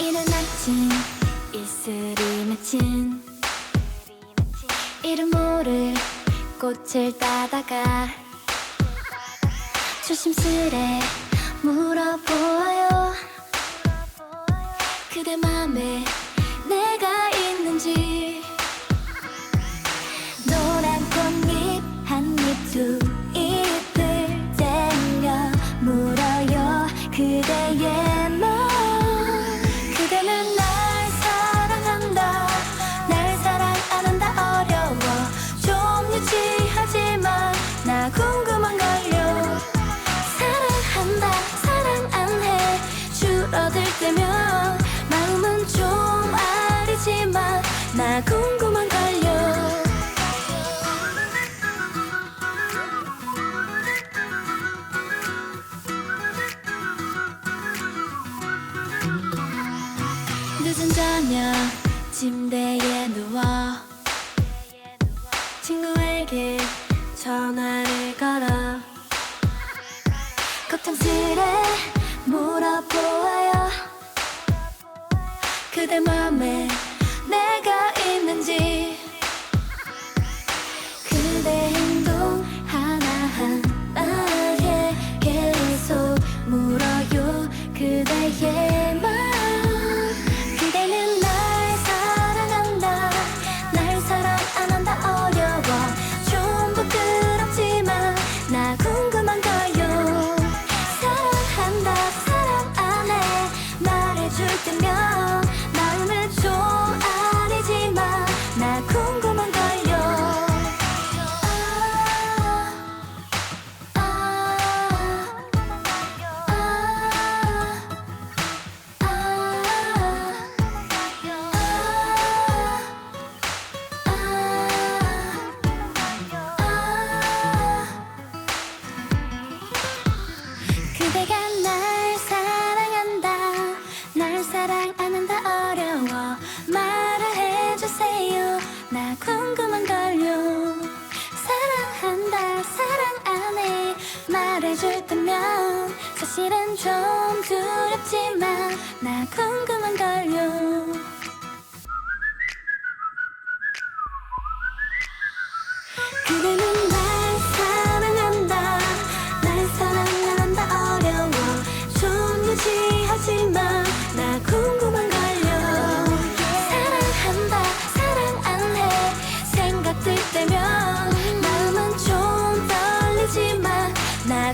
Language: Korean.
이른 아침 이슬이 맺힌 이름 모를 꽃을 따다가 조심스레 물어보아요. 그대 맘에 나 궁금한 걸요. 늦은 저녁 침대에 누워 친구에게 전화를 걸어 걱정스레 물어보아요. 그대 맘에 내가 그 사랑 안 한다 어려워. 말을 해주세요. 나 궁금한 걸요. 사랑한다 사랑 안 해 말해줄 때면 사실은 좀 두렵지만 나 궁금 나